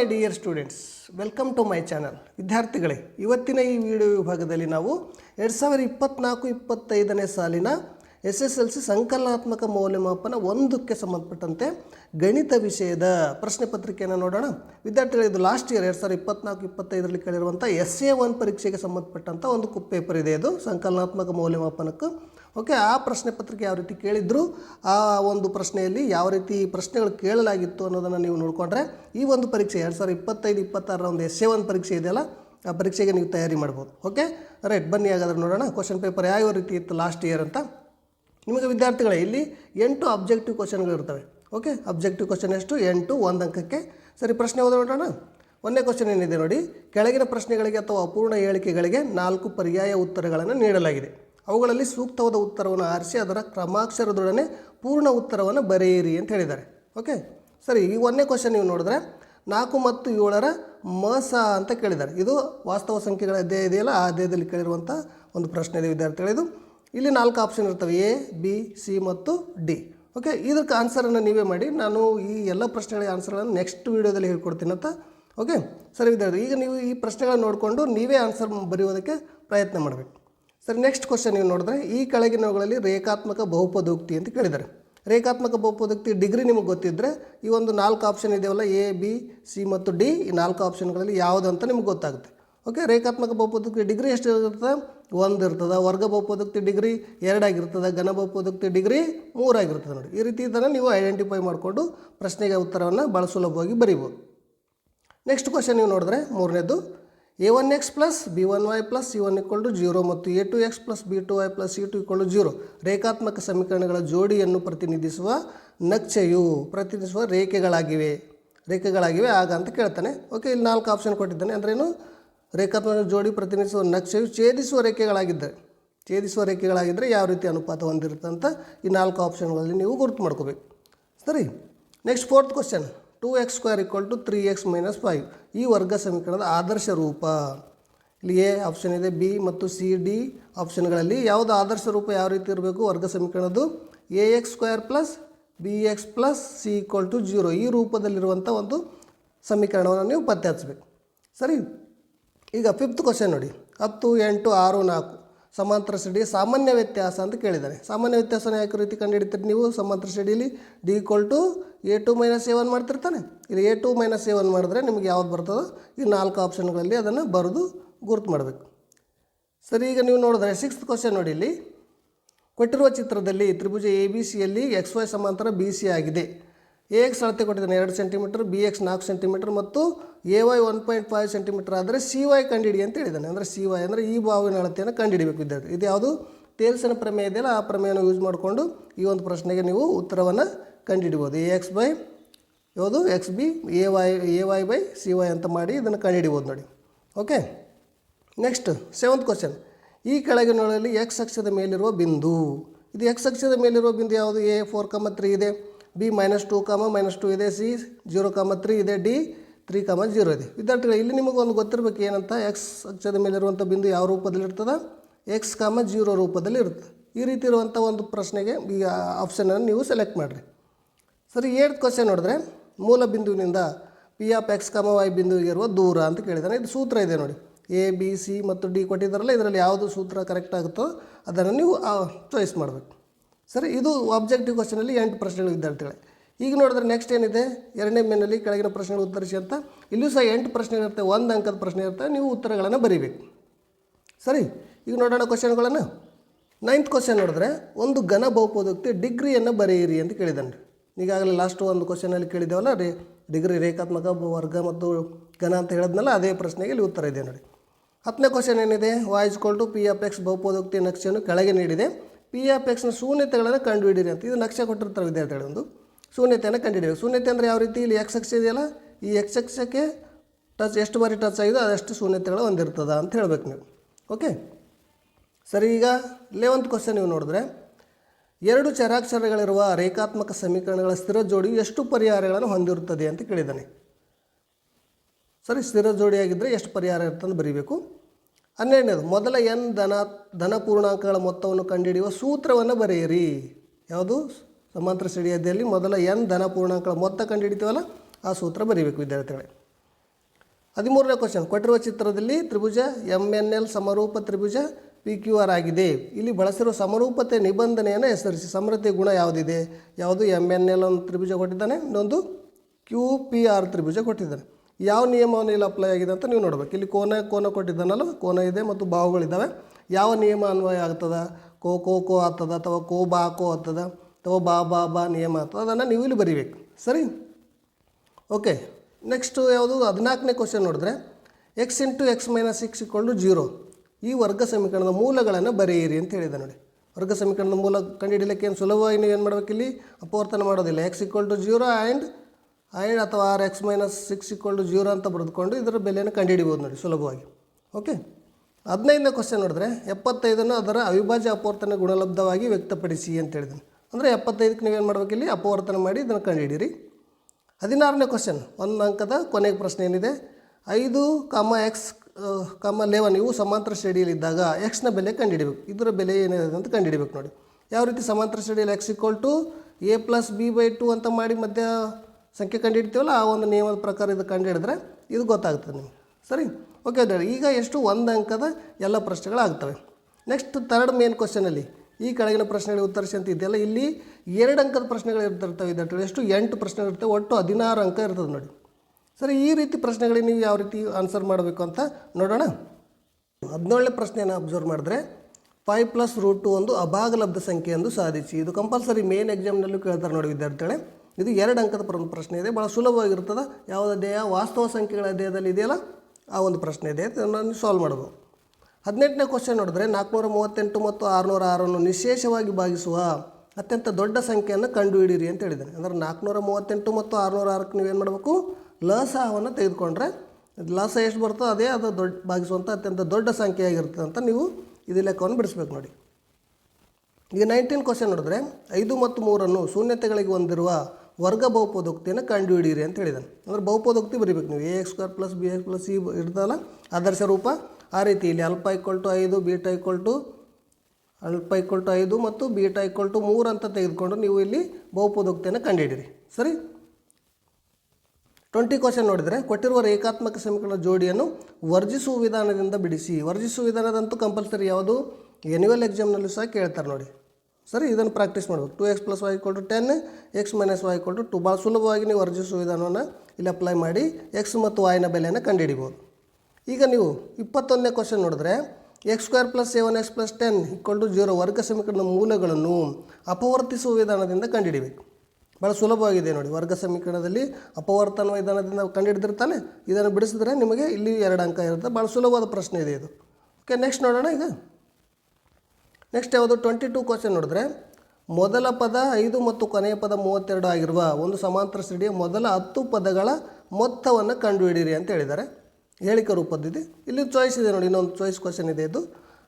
My dear students, welcome to my channel. ವಿದ್ಯಾರ್ಥಿಗಳೇ, ಇವತ್ತಿನ ಈ ವಿಡಿಯೋ ವಿಭಾಗದಲ್ಲಿ ನಾವು ಎರಡು ಸಾವಿರದ ಇಪ್ಪತ್ನಾಲ್ಕು ಇಪ್ಪತ್ತೈದನೇ ಸಾಲಿನ ಎಸ್ ಎಸ್ ಎಲ್ ಸಿ ಸಂಕಲನಾತ್ಮಕ ಮೌಲ್ಯಮಾಪನ ಒಂದಕ್ಕೆ ಸಂಬಂಧಪಟ್ಟಂತೆ ಗಣಿತ ವಿಷಯದ ಪ್ರಶ್ನೆ ಪತ್ರಿಕೆಯನ್ನು ನೋಡೋಣ. ವಿದ್ಯಾರ್ಥಿಗಳು, ಇದು ಲಾಸ್ಟ್ ಇಯರ್ ಎರಡು ಸಾವಿರದ ಇಪ್ಪತ್ನಾಲ್ಕು ಇಪ್ಪತ್ತೈದರಲ್ಲಿ ಕೇಳಿರುವಂಥ ಎಸ್ ಎ ಒನ್ ಪರೀಕ್ಷೆಗೆ ಸಂಬಂಧಪಟ್ಟಂಥ ಒಂದು ಕುಪ್ಪೇಪರ್ ಪೇಪರ್ ಇದೆ. ಇದು ಸಂಕಲನಾತ್ಮಕ ಮೌಲ್ಯಮಾಪನಕ್ಕೆ ಓಕೆ, ಆ ಪ್ರಶ್ನೆ ಪತ್ರಿಕೆ ಯಾವ ರೀತಿ ಕೇಳಿದ್ರು, ಆ ಒಂದು ಪ್ರಶ್ನೆಯಲ್ಲಿ ಯಾವ ರೀತಿ ಪ್ರಶ್ನೆಗಳು ಕೇಳಲಾಗಿತ್ತು ಅನ್ನೋದನ್ನು ನೀವು ನೋಡಿಕೊಂಡ್ರೆ, ಈ ಒಂದು ಪರೀಕ್ಷೆ ಎರಡು ಸಾವಿರದ ಇಪ್ಪತ್ತೈದು, ಇಪ್ಪತ್ತಾರರ ಒಂದು ಎಸ್ ಎ ಒಂದು ಪರೀಕ್ಷೆ ಇದೆಯಲ್ಲ ಆ ಪರೀಕ್ಷೆಗೆ ನೀವು ತಯಾರಿ ಮಾಡ್ಬೋದು. ಓಕೆ, ರೈಟ್, ಬನ್ನಿ ಹಾಗಾದ್ರೆ ನೋಡೋಣ ಕ್ವಶನ್ ಪೇಪರ್ ಯಾವ ರೀತಿ ಇತ್ತು ಲಾಸ್ಟ್ ಇಯರ್ ಅಂತ. ನಿಮಗೆ ವಿದ್ಯಾರ್ಥಿಗಳೇ, ಇಲ್ಲಿ ಎಂಟು ಅಬ್ಜೆಕ್ಟಿವ್ ಕ್ವಶನ್ಗಳು ಇರ್ತವೆ. ಓಕೆ ಅಬ್ಜೆಕ್ಟಿವ್ ಕ್ವಶನ್ ಎಷ್ಟು? ಎಂಟು, ಒಂದು ಅಂಕಕ್ಕೆ. ಸರಿ, ಪ್ರಶ್ನೆ ಓದೋಣ ಒಂದನೇ ಕ್ವಶನ್ ಏನಿದೆ ನೋಡಿ, ಕೆಳಗಿನ ಪ್ರಶ್ನೆಗಳಿಗೆ ಅಥವಾ ಅಪೂರ್ಣ ಹೇಳಿಕೆಗಳಿಗೆ ನಾಲ್ಕು ಪರ್ಯಾಯ ಉತ್ತರಗಳನ್ನು ನೀಡಲಾಗಿದೆ. ಅವುಗಳಲ್ಲಿ ಸೂಕ್ತವಾದ ಉತ್ತರವನ್ನು ಆರಿಸಿ ಅದರ ಕ್ರಮಾಕ್ಷರದೊಡನೆ ಪೂರ್ಣ ಉತ್ತರವನ್ನು ಬರೆಯಿರಿ ಅಂತ ಹೇಳಿದ್ದಾರೆ. ಓಕೆ ಸರಿ, ಈ ಒಂದನೇ ಕ್ವಶನ್ ನೀವು ನೋಡಿದ್ರೆ ನಾಲ್ಕು ಮತ್ತು ಏಳರ ಮಸ ಅಂತ ಕೇಳಿದ್ದಾರೆ. ಇದು ವಾಸ್ತವ ಸಂಖ್ಯೆಗಳ ಅಧ್ಯಯ ಇದೆಯಲ್ಲ, ಆ ಅಧ್ಯಾಯದಲ್ಲಿ ಕೇಳಿರುವಂಥ ಒಂದು ಪ್ರಶ್ನೆ ಇದೆ. ವಿದ್ಯಾರ್ಥಿಗಳಿದು ಇಲ್ಲಿ ನಾಲ್ಕು ಆಪ್ಷನ್ ಇರ್ತವೆ ಎ ಬಿ ಸಿ ಮತ್ತು ಡಿ ಓಕೆ ಇದಕ್ಕೆ ಆನ್ಸರನ್ನು ನೀವೇ ಮಾಡಿ. ನಾನು ಈ ಎಲ್ಲ ಪ್ರಶ್ನೆಗಳ ಆನ್ಸರ್ಗಳನ್ನು ನೆಕ್ಸ್ಟ್ ವೀಡಿಯೋದಲ್ಲಿ ಹೇಳ್ಕೊಡ್ತೀನಿ ಅಂತ. ಓಕೆ ಸರಿ ವಿದ್ಯಾರ್ಥಿ, ಈಗ ನೀವು ಈ ಪ್ರಶ್ನೆಗಳನ್ನು ನೋಡಿಕೊಂಡು ನೀವೇ ಆನ್ಸರ್ ಬರೆಯೋದಕ್ಕೆ ಪ್ರಯತ್ನ ಮಾಡಬೇಕು. ಸರಿ ನೆಕ್ಸ್ಟ್ ಕ್ವಶನ್ ನೀವು ನೋಡಿದ್ರೆ, ಈ ಕೆಳಗಿನವುಗಳಲ್ಲಿ ರೇಖಾತ್ಮಕ ಬಹುಪದೋಕ್ತಿ ಅಂತ ಕೇಳಿದ್ದಾರೆ. ರೇಖಾತ್ಮಕ ಬಹುಪದೋಕ್ತಿ ಡಿಗ್ರಿ ನಿಮಗೆ ಗೊತ್ತಿದ್ದರೆ ಈ ಒಂದು ನಾಲ್ಕು ಆಪ್ಷನ್ ಇದೆಯಲ್ಲ ಎ ಬಿ ಸಿ ಮತ್ತು ಡಿ ಈ ನಾಲ್ಕು ಆಪ್ಷನ್ಗಳಲ್ಲಿ ಯಾವುದು ಅಂತ ನಿಮ್ಗೆ ಗೊತ್ತಾಗುತ್ತೆ. ಓಕೆ ರೇಖಾತ್ಮಕ ಬಹುಪದೋಕ್ತಿ ಡಿಗ್ರಿ ಎಷ್ಟು ಇರ್ತದೆ? ಒಂದು ಇರ್ತದೆ. ವರ್ಗ ಬಹುಪದೋಕ್ತಿ ಡಿಗ್ರಿ ಎರಡಾಗಿರ್ತದೆ ಘನ ಬಹುಪದೋಕ್ತಿ ಡಿಗ್ರಿ ಮೂರಾಗಿರ್ತದೆ ನೋಡಿ. ಈ ರೀತಿ ಇದನ್ನು ನೀವು ಐಡೆಂಟಿಫೈ ಮಾಡಿಕೊಂಡು ಪ್ರಶ್ನೆಗೆ ಉತ್ತರವನ್ನು ಭಾಳ ಸುಲಭವಾಗಿ ಬರೀಬೋದು. ನೆಕ್ಸ್ಟ್ ಕ್ವಶನ್ ನೀವು ನೋಡಿದ್ರೆ, ಮೂರನೇದು a one x plus b one y plus c one equal to zero ಮತ್ತು a two x plus b two y plus c two equal to zero ರೇಖಾತ್ಮಕ ಸಮೀಕರಣಗಳ ಜೋಡಿಯನ್ನು ಪ್ರತಿನಿಧಿಸುವ ನಕ್ಷೆಯು ಪ್ರತಿನಿಧಿಸುವ ರೇಖೆಗಳಾಗಿವೆ. ರೇಖೆಗಳಾಗಿವೆ, ಆಗ ಅಂತ ಕೇಳ್ತಾನೆ. ಓಕೆ ಇಲ್ಲಿ ನಾಲ್ಕು ಆಪ್ಷನ್ ಕೊಟ್ಟಿದ್ದಾನೆ. ಅಂದ್ರೇನು ರೇಖಾತ್ಮಕ ಜೋಡಿ ಪ್ರತಿನಿಧಿಸುವ ನಕ್ಷೆಯು ಛೇದಿಸುವ ರೇಖೆಗಳಾಗಿದ್ದರೆ ಛೇದಿಸುವ ರೇಖೆಗಳಾಗಿದ್ದರೆ ಯಾವ ರೀತಿ ಅನುಪಾತ ಹೊಂದಿರುತ್ತೆ ಅಂತ ಈ ನಾಲ್ಕು ಆಪ್ಷನ್ಗಳಲ್ಲಿ ನೀವು ಗುರುತು ಮಾಡ್ಕೋಬೇಕು. ಸರಿ? Next fourth question two x square equal to three x minus five ಈ ವರ್ಗ ಸಮೀಕರಣದ ಆದರ್ಶ ರೂಪ. ಇಲ್ಲಿ ಎ ಆಪ್ಷನ್ ಇದೆ ಬಿ ಮತ್ತು ಸಿ ಡಿ ಆಪ್ಷನ್ಗಳಲ್ಲಿ ಯಾವುದು ಆದರ್ಶ ರೂಪ ಯಾವ ರೀತಿ ಇರಬೇಕು? ವರ್ಗ ಸಮೀಕರಣದ್ದು a x square plus b x plus c equal to zero ಈ ರೂಪದಲ್ಲಿರುವಂಥ ಒಂದು ಸಮೀಕರಣವನ್ನು ನೀವು ಪತ್ತೆ ಹಚ್ಚಬೇಕು ಸರಿ? ಈಗ ಫಿಫ್ತ್ ಕ್ವಶನ್ ನೋಡಿ. ಹತ್ತು, ಎಂಟು, ಆರು, ನಾಲ್ಕು. ಸಮಾಂತರ ಶ್ರೇಣಿ ಸಾಮಾನ್ಯ ವ್ಯತ್ಯಾಸ ಅಂತ ಕೇಳಿದ್ದಾರೆ. ಸಾಮಾನ್ಯ ವ್ಯತ್ಯಾಸನ ಯಾಕೆ ರೀತಿ ಕಂಡುಹಿಡಿತೀರಿ ನೀವು? ಸಮಾಂತರ ಶ್ರೇಣಿಯಲ್ಲಿ d equal to a two minus a one ಮಾಡ್ತಿರ್ತಾನೆ. ಇಲ್ಲಿ a two minus a one ಮಾಡಿದ್ರೆ ನಿಮಗೆ ಯಾವ್ದು ಬರ್ತದೋ ಈ ನಾಲ್ಕು ಆಪ್ಷನ್ಗಳಲ್ಲಿ ಅದನ್ನು ಬರೆದು ಗುರುತು ಮಾಡಬೇಕು. ಸರಿ, ಈಗ ನೀವು ನೋಡಿದ್ರೆ ಸಿಕ್ಸ್ತ್ ಕ್ವಶನ್ ನೋಡಿ ಇಲ್ಲಿ. ಕೊಟ್ಟಿರುವ ಚಿತ್ರದಲ್ಲಿ ತ್ರಿಭುಜ ಎ ಬಿ ಸಿಯಲ್ಲಿ ಎಕ್ಸ್ ವೈ ಸಮಾಂತರ ಬಿ ಸಿ ಆಗಿದೆ. ಎ ಎಕ್ಸ್ ಅಳತೆ ಕೊಟ್ಟಿದ್ದಾನೆ. ಎರಡು ಸೆಂಟಿಮೀಟರ್ ಬಿ ಎಕ್ಸ್ ನಾಲ್ಕು ಸೆಂಟಿಮೀಟರ್ ಮತ್ತು A Y one point five centimetre ಆದರೆ ಸಿ ವೈ ಕಂಡಿಡಿ ಅಂತ ಹೇಳಿದ್ದಾನೆ. ಅಂದರೆ ಸಿ ವೈ ಅಂದರೆ ಈ ಬಾವಿನ ಅಳತೆಯನ್ನು ಕಂಡುಹಿಡಬೇಕು ವಿದ್ಯಾರ್ಥಿ. ಇದು ಯಾವುದು? ತೇಲ್ಸನ ಪ್ರಮೇಯ ಇದೆಯಲ್ಲ, ಆ ಪ್ರಮೇಯನ ಯೂಸ್ ಮಾಡಿಕೊಂಡು ಈ ಒಂದು ಪ್ರಶ್ನೆಗೆ ನೀವು ಉತ್ತರವನ್ನು ಕಂಡುಹಿಡಿಬೋದು. ಎ ಎಕ್ಸ್ ಬೈ ಯಾವುದು? X B A Y A Y by C Y ಅಂತ ಮಾಡಿ ಇದನ್ನು ಕಂಡುಹಿಡಿಬೋದು ನೋಡಿ. ಓಕೆ ನೆಕ್ಸ್ಟ್ ಸೆವೆಂತ್ ಕ್ವಶನ್ ಈ ಕೆಳಗಿನಲ್ಲಿ ಎಕ್ಸ್ ಅಕ್ಷದ ಮೇಲಿರುವ ಬಿಂದು. ಇದು ಎಕ್ಸ್ ಅಕ್ಷದ ಮೇಲಿರುವ ಬಿಂದು ಯಾವುದು? ಎ ಫೋರ್ ಕಮ್ಮ ತ್ರೀ ಇದೆ. B minus two comma minus two ಇದೆ ಸಿ ಜೀರೋ ಕಾಮ ತ್ರೀ ಇದೆ ಡಿ ತ್ರೀ ಕಾಮ ಜೀರೋ ಇದೆ. ವಿದ್ಯಾರ್ಥಿಗಳು, ಇಲ್ಲಿ ನಿಮಗೊಂದು ಗೊತ್ತಿರಬೇಕು ಏನಂತ? ಎಕ್ಸ್ ಅಕ್ಷದ ಮೇಲಿರುವಂಥ ಬಿಂದು ಯಾವ ರೂಪದಲ್ಲಿ ಇರ್ತದೆ? ಎಕ್ಸ್ ಕಾಮ ಜೀರೋ ರೂಪದಲ್ಲಿ ಇರುತ್ತೆ ಈ ರೀತಿ ಇರುವಂಥ ಒಂದು ಪ್ರಶ್ನೆಗೆ ಈ ಆಪ್ಷನನ್ನು ನೀವು ಸೆಲೆಕ್ಟ್ ಮಾಡಿರಿ. ಸರಿ ಏಟ್ ಕ್ವಶನ್ ನೋಡಿದ್ರೆ, ಮೂಲ ಬಿಂದುವಿನಿಂದ P of x comma y ಬಿಂದುವಿಗೆ ಇರುವ ದೂರ ಅಂತ ಕೇಳಿದ್ದಾನೆ. ಇದು ಸೂತ್ರ ಇದೆ ನೋಡಿ. ಎ ಬಿ ಸಿ ಮತ್ತು ಡಿ ಕೊಟ್ಟಿದ್ದಾರಲ್ಲ, ಇದರಲ್ಲಿ ಯಾವುದು ಸೂತ್ರ ಕರೆಕ್ಟ್ ಆಗುತ್ತೋ ಅದನ್ನು ನೀವು ಚಾಯ್ಸ್ ಮಾಡಬೇಕು. ಸರಿ, ಇದು ಆಬ್ಜೆಕ್ಟಿವ್ ಕ್ವಶನಲ್ಲಿ ಎಂಟು ಪ್ರಶ್ನೆಗಳು ವಿದ್ಯಾರ್ಥಿಗಳೇ. ಈಗ ನೋಡಿದ್ರೆ ನೆಕ್ಸ್ಟ್ ಏನಿದೆ? ಎರಡನೇ ಮೇನಲ್ಲಿ ಕೆಳಗಿನ ಪ್ರಶ್ನೆಗಳು ಉತ್ತರಿಸಿ ಅಂತ. ಇಲ್ಲೂ ಸಹ ಎಂಟು ಪ್ರಶ್ನೆಗಳಿರುತ್ತೆ ಒಂದು ಅಂಕದ ಪ್ರಶ್ನೆ ಇರುತ್ತೆ, ನೀವು ಉತ್ತರಗಳನ್ನು ಬರೀಬೇಕು. ಸರಿ, ಈಗ ನೋಡೋಣ ಕ್ವಶನ್ಗಳನ್ನು ನೈನ್ತ್ ಕ್ವಶನ್ ನೋಡಿದ್ರೆ, ಒಂದು ಘನ ಬಹುಪದೋಕ್ತಿ ಡಿಗ್ರಿಯನ್ನು ಬರೆಯಿರಿ ಅಂತ ಕೇಳಿದ್ದಾನೆ. ಈಗಾಗಲೇ ಲಾಸ್ಟ್ ಒಂದು ಕ್ವಶನಲ್ಲಿ ಕೇಳಿದ್ದೇವಲ್ಲ ರೇ ಡಿಗ್ರಿ ರೇಖಾತ್ಮಕ, ವರ್ಗ ಮತ್ತು ಘನ ಅಂತ ಹೇಳಿದ್ನಲ್ಲ, ಅದೇ ಪ್ರಶ್ನೆಗೆ ಇಲ್ಲಿ ಉತ್ತರ ಇದೆ ನೋಡಿ. ಹತ್ತನೇ ಕ್ವಶನ್ ಏನಿದೆ? Voice to p of x ಬಹುಪದೋಕ್ತಿ ನಕ್ಷೆಯನ್ನು ಕೆಳಗೆ ನೀಡಿದೆ. ಪಿ ಎಫ್ ಎಕ್ಸ್ನ ಶೂನ್ಯತೆಗಳನ್ನು ಕಂಡುಹಿಡಿರಿ ಅಂತ. ಇದು ನಕ್ಷೆ ಕೊಟ್ಟಿರ್ತಾರೆ ವಿದ್ಯಾರ್ಥಿಗಳೊಂದು ಶೂನ್ಯತೆಯನ್ನು ಕಂಡುಹಿಡಿಯಬೇಕು ಶೂನ್ಯತೆ ಅಂದರೆ ಯಾವ ರೀತಿ? ಇಲ್ಲಿ ಎಕ್ಸ್ ಎಕ್ಸ್ ಇದೆಯಲ್ಲ? ಈ ಎಕ್ಸ್ ಅಕ್ಷಕ್ಕೆ ಟಚ್ ಎಷ್ಟು ಬಾರಿ ಟಚ್ ಆಗಿದೆ ಅದಷ್ಟು ಶೂನ್ಯತೆಗಳು ಹೊಂದಿರ್ತದೆ ಅಂತ ಹೇಳ್ಬೇಕು ನೀವು. ಓಕೆ ಸರಿ, ಈಗ ಲೆವೆಂತ್ ಕ್ವಶನ್ ನೀವು ನೋಡಿದ್ರೆ, ಎರಡು ಚರಾಕ್ಷರಗಳಿರುವ ರೇಖಾತ್ಮಕ ಸಮೀಕರಣಗಳ ಸ್ಥಿರ ಜೋಡಿಯು ಎಷ್ಟು ಪರಿಹಾರಗಳನ್ನು ಹೊಂದಿರುತ್ತದೆ ಅಂತ ಕೇಳಿದ್ದಾನೆ. ಸರಿ, ಸ್ಥಿರ ಜೋಡಿಯಾಗಿದ್ದರೆ ಎಷ್ಟು ಪರಿಹಾರ ಇರ್ತಂದು ಬರೀಬೇಕು. ಹನ್ನೆರಡನೇದು, ಮೊದಲ ಎನ್ ಧನ ಧನ ಪೂರ್ಣಾಂಕಗಳ ಮೊತ್ತವನ್ನು ಕಂಡುಹಿಡಿಯುವ ಸೂತ್ರವನ್ನು ಬರೆಯಿರಿ. ಯಾವುದು? ಸಮಾಂತರ ಸಿಡಿಯದಲ್ಲಿ ಮೊದಲ ಎನ್ ಧನ ಪೂರ್ಣಾಂಕಗಳ ಮೊತ್ತ ಕಂಡುಹಿಡಿತೀವಲ್ಲ, ಆ ಸೂತ್ರ ಬರೀಬೇಕು ವಿದ್ಯಾರ್ಥಿಗಳೇ. ಹದಿಮೂರನೇ ಕ್ವಶನ್ ಕೊಟ್ಟಿರುವ ಚಿತ್ರದಲ್ಲಿ ತ್ರಿಭುಜ ಎಂ ಎನ್ ಎಲ್ ಸಮರೂಪ ತ್ರಿಭುಜ ಪಿ ಕ್ಯೂ ಆರ್ ಆಗಿದೆ. ಇಲ್ಲಿ ಬಳಸಿರುವ ಸಮರೂಪತೆ ನಿಬಂಧನೆಯನ್ನು ಹೆಸರಿಸಿ ಸಮೃದ್ಧಿ ಗುಣ ಯಾವುದಿದೆ? ಯಾವುದು? ಎಂ ಎನ್ ಎಲ್ ಒಂದು ತ್ರಿಭುಜ ಕೊಟ್ಟಿದ್ದಾನೆ, ಇನ್ನೊಂದು ಕ್ಯೂ ಪಿ ಆರ್ ತ್ರಿಭುಜ ಕೊಟ್ಟಿದ್ದಾನೆ. ಯಾವ ನಿಯಮವನ್ನು ಇಲ್ಲಿ ಅಪ್ಲೈ ಆಗಿದೆ ಅಂತ ನೀವು ನೋಡಬೇಕು. ಇಲ್ಲಿ ಕೋನ ಕೋನ ಕೊಟ್ಟಿದ್ದಾನಲ್ಲ, ಕೋನ ಇದೆ ಮತ್ತು ಬಾವುಗಳಿದ್ದಾವೆ ಯಾವ ನಿಯಮ ಅನ್ವಯ ಆಗ್ತದ? ಕೋ ಕೋ ಕೋ ಆಗ್ತದ ಅಥವಾ ಕೋ, ಬಾ, ಕೋ ಆಗ್ತದ? ಅಥವಾ ಬಾ ಬಾ ಬಾ ನಿಯಮ ಆಗ್ತದೆ? ಅದನ್ನು ನೀವು ಇಲ್ಲಿ ಬರಿಬೇಕು. ಸರಿ? ಓಕೆ ನೆಕ್ಸ್ಟು ಯಾವುದು? ಹದಿನಾಲ್ಕನೇ ಕ್ವಶನ್ ನೋಡಿದ್ರೆ x into x minus six ಇಕ್ಕೊಂಡು zero ಈ ವರ್ಗ ಸಮೀಕರಣದ ಮೂಲಗಳನ್ನು ಬರೆಯಿರಿ ಅಂತ ಹೇಳಿದೆ ನೋಡಿ. ವರ್ಗ ಸಮೀಕರಣದ ಮೂಲ ಕಂಡುಹಿಡಿಯಲಿಕ್ಕೆ ಏನು ಸುಲಭವಾಗಿ ನೀವು ಏನು ಮಾಡಬೇಕು ಇಲ್ಲಿ ಅಪವರ್ತನ ಮಾಡೋದಿಲ್ಲ. X equal to zero and and ಅಥವಾ or x minus six equal zero ಅಂತ ಬರೆದುಕೊಂಡು ಇದರ ಬೆಲೆಯನ್ನು ಕಂಡುಹಿಡಿಬೋದು ನೋಡಿ ಸುಲಭವಾಗಿ. ಓಕೆ ಹದಿನೈದನೇ ಕ್ವಶನ್ ನೋಡಿದ್ರೆ ಎಪ್ಪತ್ತೈದನ್ನು ಅದರ ಅವಿಭಾಜ್ಯ ಅಪವರ್ತನ ಗುಣಲಬ್ಧವಾಗಿ ವ್ಯಕ್ತಪಡಿಸಿ ಅಂತ ಹೇಳಿದ್ದೀನಿ ಅಂದರೆ ಎಪ್ಪತ್ತೈದಕ್ಕೆ ನೀವೇನು ಮಾಡಬೇಕು ಇಲ್ಲಿ? ಅಪವರ್ತನ ಮಾಡಿ ಇದನ್ನು ಕಂಡುಹಿಡಿಯಿರಿ. ಹದಿನಾರನೇ ಕ್ವಶನ್ ಒಂದು ಅಂಕದ ಕೊನೆಯ ಪ್ರಶ್ನೆ ಏನಿದೆ? ಐದು ಕಾಮ ಎಕ್ಸ್ ಕಾಮ ಲೆವೆನ್ ಇವು ಸಮಾಂತರ ಶ್ರೇಣಿಯಲ್ಲಿದ್ದಾಗ ಎಕ್ಸ್ನ ಬೆಲೆ ಕಂಡುಹಿಡಬೇಕು. ಇದರ ಬೆಲೆ ಏನಿದೆ ಅಂತ ಕಂಡುಹಿಡಬೇಕು ನೋಡಿ. ಯಾವ ರೀತಿ ಸಮಾಂತರ ಶ್ರೇಣಿಯಲ್ಲಿ x equal to a plus b by two ಅಂತ ಮಾಡಿ ಮಧ್ಯ ಸಂಖ್ಯೆ ಕಂಡುಹಿಡ್ತೀವಲ್ಲ ಆ ಒಂದು ನಿಯಮದ ಪ್ರಕಾರ ಇದು ಕಂಡುಹಿಡಿದ್ರೆ ಇದು ಗೊತ್ತಾಗ್ತದೆ ನಿಮಗೆ. ಸರಿ? ಓಕೆ ಅದೇ ಈಗ ಎಷ್ಟು ಒಂದು ಅಂಕದ ಎಲ್ಲ ಪ್ರಶ್ನೆಗಳಾಗ್ತವೆ. ನೆಕ್ಸ್ಟ್ ತರ್ಡ್ ಮೇನ್ ಕ್ವಶನಲ್ಲಿ ಈ ಕೆಳಗಿನ ಪ್ರಶ್ನೆಗಳಿಗೆ ಉತ್ತರಿಸಿ ಅಂತ ಇದೆಯಲ್ಲ, ಇಲ್ಲಿ ಎರಡು ಅಂಕದ ಪ್ರಶ್ನೆಗಳು ಇರ್ತಿರ್ತವೆ ವಿದ್ಯಾರ್ಥಿಗಳು ಎಷ್ಟು? ಎಂಟು ಪ್ರಶ್ನೆಗಳು ಇರ್ತವೆ, ಒಟ್ಟು ಹದಿನಾರು ಅಂಕ ಇರ್ತದೆ ನೋಡಿ. ಸರಿ, ಈ ರೀತಿ ಪ್ರಶ್ನೆಗಳಿಗೆ ನೀವು ಯಾವ ರೀತಿ ಆನ್ಸರ್ ಮಾಡಬೇಕು ಅಂತ ನೋಡೋಣ. ಹದಿನೇಳನೇ ಪ್ರಶ್ನೆಯನ್ನು ಅಬ್ಸರ್ವ್ ಮಾಡಿದ್ರೆ ಫೈವ್ ಪ್ಲಸ್ ರೂಟ್ ಟು ಒಂದು ಅಭಾಗಲಬ್ಧ ಸಂಖ್ಯೆ ಎಂದು ಸಾಧಿಸಿ. ಇದು ಕಂಪಲ್ಸರಿ ಮೇನ್ ಎಕ್ಸಾಮ್ನಲ್ಲೂ ಕೇಳ್ತಾರೆ ನೋಡಿ ವಿದ್ಯಾರ್ಥಿಗಳೇ. ಇದು ಎರಡು ಅಂಕದ ಪ್ರ ಪ್ರಶ್ನೆ ಇದೆ. ಭಾಳ ಸುಲಭವಾಗಿರ್ತದೆ. ಯಾವುದೇ ದೇಹ ವಾಸ್ತವ ಸಂಖ್ಯೆಗಳ ದೇಹದಲ್ಲಿ ಇದೆಯಲ್ಲ? ಆ ಒಂದು ಪ್ರಶ್ನೆ ಇದೆ. ಅದನ್ನು ಸಾಲ್ವ್ ಮಾಡ್ಬೋದು ಹದಿನೆಂಟನೇ ಕ್ವಶನ್ ನೋಡಿದ್ರೆ ನಾಲ್ಕುನೂರ ಮೂವತ್ತೆಂಟು ಮತ್ತು ಆರುನೂರ ಆರನ್ನು ನಿಶೇಷವಾಗಿ ಭಾಗಿಸುವ ಅತ್ಯಂತ ದೊಡ್ಡ ಸಂಖ್ಯೆಯನ್ನು ಕಂಡುಹಿಡಿಯಿರಿ ಅಂತ ಹೇಳಿದ್ದಾರೆ. ಅಂದರೆ ನಾಲ್ಕುನೂರ ಮೂವತ್ತೆಂಟು ಮತ್ತು ಆರುನೂರ ಆರಕ್ಕೆ ನೀವೇನು ಮಾಡಬೇಕು? ಲಸಹವನ್ನು ತೆಗೆದುಕೊಂಡ್ರೆ ಲಸ ಎಷ್ಟು ಬರ್ತೋ ಅದೇ ಅದು ದೊಡ್ಡ ಭಾಗಿಸುವಂಥ ಅತ್ಯಂತ ದೊಡ್ಡ ಸಂಖ್ಯೆ ಆಗಿರ್ತದೆ ಅಂತ ನೀವು ಇದು ಲೆಕ್ಕವನ್ನು ಬಿಡಿಸ್ಬೇಕು ನೋಡಿ. ಈಗ ನೈನ್ಟೀನ್ ಕ್ವಶನ್ ನೋಡಿದ್ರೆ ಐದು ಮತ್ತು ಮೂರನ್ನು ಶೂನ್ಯತೆಗಳಿಗೆ ಹೊಂದಿರುವ ವರ್ಗ ಬಹುಪದೋಕ್ತಿಯನ್ನು ಕಂಡುಹಿಡಿಯಿರಿ ಅಂತ ಹೇಳಿದ್ದಾನೆ ಅಂದರೆ ಬಹುಪದೋಕ್ತಿ ಬರೀಬೇಕು ನೀವು. A x square plus b x plus c ಇರ್ತಲ್ಲ ಆದರ್ಶ ರೂಪ ಆ ರೀತಿ. ಇಲ್ಲಿ ಅಲ್ಪ ಇಕ್ವಲ್ ಟು ಐದು beta equal to alpha equal to ಐದು ಮತ್ತು ಬೀಟಾ ಇಕ್ವಲ್ ಟು ಮೂರು ಅಂತ ತೆಗೆದುಕೊಂಡು ನೀವು ಇಲ್ಲಿ ಬಹುಪದೋಕ್ತಿಯನ್ನು ಕಂಡುಹಿಡಿರಿ ಸರಿ? ಟ್ವೆಂಟಿ ಕ್ವಶನ್ ನೋಡಿದರೆ, ಕೊಟ್ಟಿರುವ ರೇಖಾತ್ಮಕ ಸಮೀಕರಣ ಜೋಡಿಯನ್ನು ವರ್ಜಿಸುವ ವಿಧಾನದಿಂದ ಬಿಡಿಸಿ. ವರ್ಜಿಸುವ ವಿಧಾನದಂತೂ ಕಂಪಲ್ಸರಿ ಯಾವುದು? ಎನ್ಯುವಲ್ ಎಕ್ಸಾಮ್ನಲ್ಲೂ ಸಹ ಕೇಳ್ತಾರೆ ನೋಡಿ. ಸರಿ, ಇದನ್ನು ಪ್ರಾಕ್ಟೀಸ್ ಮಾಡಬೇಕು. Two x plus y equal to ten x minus y equal to two ಭಾಳ ಸುಲಭವಾಗಿ ನೀವು ವರ್ಜಿಸುವ ವಿಧಾನವನ್ನು ಇಲ್ಲಿ ಅಪ್ಲೈ ಮಾಡಿ ಎಕ್ಸ್ ಮತ್ತು ವಾಯ್ನ ಬೆಲೆಯನ್ನು ಕಂಡುಹಿಡಿಬೋದು. ಈಗ ನೀವು ಇಪ್ಪತ್ತೊಂದನೇ ಕ್ವಶನ್ ನೋಡಿದ್ರೆ x square plus seven x plus ten equal to zero ವರ್ಗ ಸಮೀಕರಣದ ಮೂಲಗಳನ್ನು ಅಪವರ್ತಿಸುವ ವಿಧಾನದಿಂದ ಕಂಡುಹಿಡಿಬೇಕು. ಭಾಳ ಸುಲಭವಾಗಿದೆ ನೋಡಿ, ವರ್ಗ ಸಮೀಕರಣದಲ್ಲಿ ಅಪವರ್ತನ ವಿಧಾನದಿಂದ ಕಂಡುಹಿಡಿದಿರ್ತಾನೆ, ಇದನ್ನು ಬಿಡಿಸಿದ್ರೆ ನಿಮಗೆ ಇಲ್ಲಿ ಎರಡು ಅಂಕ ಇರುತ್ತೆ. ಭಾಳ ಸುಲಭವಾದ ಪ್ರಶ್ನೆ ಇದೆ ಇದು. ಓಕೆ ನೆಕ್ಸ್ಟ್ ನೋಡೋಣ ಈಗ. ನೆಕ್ಸ್ಟ್ ಯಾವುದು ಟ್ವೆಂಟಿ ಟು ಕ್ವಶನ್ ನೋಡಿದ್ರೆ, ಮೊದಲ ಪದ ಐದು ಮತ್ತು ಕೊನೆಯ ಪದ ಮೂವತ್ತೆರಡು ಆಗಿರುವ ಒಂದು ಸಮಾಂತರ ಶ್ರೇಣಿಯ ಮೊದಲ ಹತ್ತು ಪದಗಳ ಮೊತ್ತವನ್ನು ಕಂಡುಹಿಡಿಯಿರಿ ಅಂತ ಹೇಳಿದ್ದಾರೆ. ಹೇಳಿಕೆ ರೂಪದ್ದಿದೆ ಇಲ್ಲಿ ಚಾಯ್ಸ್ ಇದೆ ನೋಡಿ, ಇನ್ನೊಂದು ಚಾಯ್ಸ್ ಕ್ವಶನ್ ಇದೆ ಇದು.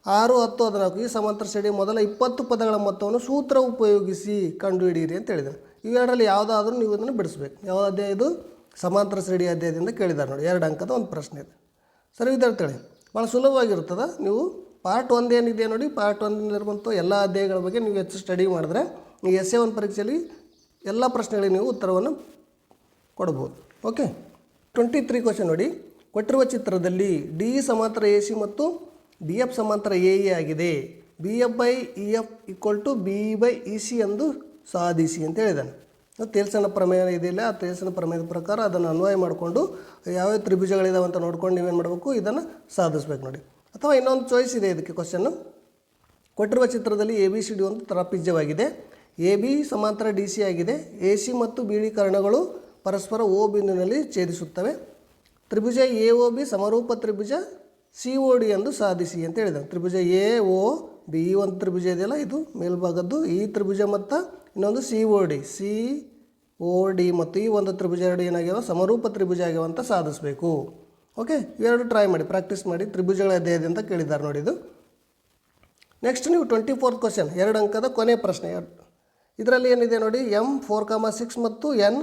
ಆರು, ಹತ್ತು, ಹದಿನಾಲ್ಕು, ಈ ಸಮಾಂತರ ಶ್ರೇಣಿಯ ಮೊದಲ ಇಪ್ಪತ್ತು ಪದಗಳ ಮೊತ್ತವನ್ನು ಸೂತ್ರ ಉಪಯೋಗಿಸಿ ಕಂಡುಹಿಡಿಯಿರಿ ಅಂತ ಹೇಳಿದ್ದಾರೆ. ಇವೆರಡರಲ್ಲಿ ಯಾವುದಾದ್ರೂ ನೀವು ಇದನ್ನು ಬಿಡಿಸ್ಬೇಕು. ಯಾವುದೇ ಇದು? ಸಮಾಂತರ ಶ್ರೇಣಿ ಅಧ್ಯಾಯದಿಂದ ಕೇಳಿದ್ದಾರೆ ನೋಡಿ, ಎರಡು ಅಂಕದ ಒಂದು ಪ್ರಶ್ನೆ ಇದೆ. ಸರಿ, ವಿದ್ಯಾರ್ಥಿಗಳೇ ಭಾಳ ಸುಲಭವಾಗಿರ್ತದೆ ನೀವು ಪಾರ್ಟ್ ಒಂದು ಏನಿದೆ ನೋಡಿ, ಪಾರ್ಟ್ ಒಂದಿರುವಂಥ ಎಲ್ಲ ಅಧ್ಯಾಯಗಳ ಬಗ್ಗೆ ನೀವು ಹೆಚ್ಚು ಸ್ಟಡಿ ಮಾಡಿದ್ರೆ ನೀವು ಎಸ್ ಎ ಒನ್ ಪರೀಕ್ಷೆಯಲ್ಲಿ ಎಲ್ಲ ಪ್ರಶ್ನೆಗಳಿಗೆ ನೀವು ಉತ್ತರವನ್ನು ಕೊಡ್ಬೋದು. ಓಕೆ ಟ್ವೆಂಟಿ ತ್ರೀ ಕ್ವಶನ್ ನೋಡಿ. ಕೊಟ್ಟಿರುವ ಚಿತ್ರದಲ್ಲಿ ಡಿ ಸಮಾಂತರ ಎ ಸಿ ಮತ್ತು ಬಿ ಎಫ್ ಸಮಾಂತರ ಎ ಇ ಆಗಿದೆ. B F by E F equal to B by E C ಎಂದು ಸಾಧಿಸಿ ಅಂತ ಹೇಳಿದ್ದಾನೆ. ತೇಲ್ಸನ ಪ್ರಮೇಯ ಇದೆಯಲ್ಲ ಆ ತೇಲ್ಸನ ಪ್ರಮೇಯದ ಪ್ರಕಾರ ಅದನ್ನು ಅನ್ವಯ ಮಾಡಿಕೊಂಡು ಯಾವ್ಯಾವ ತ್ರಿಭುಜಗಳಿದಾವೆ ಅಂತ ನೋಡ್ಕೊಂಡು ನೀವೇನು ಮಾಡಬೇಕು? ಇದನ್ನು ಸಾಧಿಸ್ಬೇಕು ನೋಡಿ. ಅಥವಾ ಇನ್ನೊಂದು ಚಾಯ್ಸ್ ಇದೆ ಇದಕ್ಕೆ ಕ್ವಶನ್ನು ಕೊಟ್ಟಿರುವ ಚಿತ್ರದಲ್ಲಿ ಎ ಬಿ ಸಿ ಡಿ ಒಂದು ತ್ರಾಪಿಜ್ಯವಾಗಿದೆ ಎ ಬಿ ಸಮಾಂತರ ಡಿ ಸಿ ಆಗಿದೆ. ಎ ಸಿ ಮತ್ತು ಬಿ ಡಿ ಕರ್ಣಗಳು ಪರಸ್ಪರ ಓ ಬಿಂದುವಿನಲ್ಲಿ ಛೇದಿಸುತ್ತವೆ. ತ್ರಿಭುಜ ಎ ಒ ಬಿ ಸಮರೂಪ ತ್ರಿಭುಜ ಸಿ ಒ ಡಿ ಎಂದು ಸಾಧಿಸಿ ಅಂತ ಹೇಳಿದೆ ತ್ರಿಭುಜ ಎ ಓ ಬಿ ಈ ಒಂದು ತ್ರಿಭುಜ ಇದೆಯಲ್ಲ, ಇದು ಮೇಲ್ಭಾಗದ್ದು. ಈ ತ್ರಿಭುಜ ಮತ್ತು ಇನ್ನೊಂದು C O D C O D ಮತ್ತು ಈ ಒಂದು ತ್ರಿಭುಜ ಎರಡು ಏನಾಗ್ಯಾವ? ಸಮರೂಪ ತ್ರಿಭುಜ ಆಗ್ಯಾವ ಅಂತ ಸಾಧಿಸಬೇಕು. ಓಕೆ ಇವೆರಡು ಟ್ರೈ ಮಾಡಿ ಪ್ರಾಕ್ಟೀಸ್ ಮಾಡಿ, ತ್ರಿಭುಜಗಳ ಅಧ್ಯಾಯದಿಂದ ಕೇಳಿದ್ದಾರೆ ನೋಡಿ ಇದು. ನೆಕ್ಸ್ಟ್ ನೀವು ಟ್ವೆಂಟಿ ಫೋರ್ತ್ ಕ್ವಶನ್ ಎರಡು ಅಂಕದ ಕೊನೆ ಪ್ರಶ್ನೆ. ಇದರಲ್ಲಿ ಏನಿದೆ ನೋಡಿ ಎಂ ಫೋರ್ ಕಾಮ ಸಿಕ್ಸ್ ಮತ್ತು ಎನ್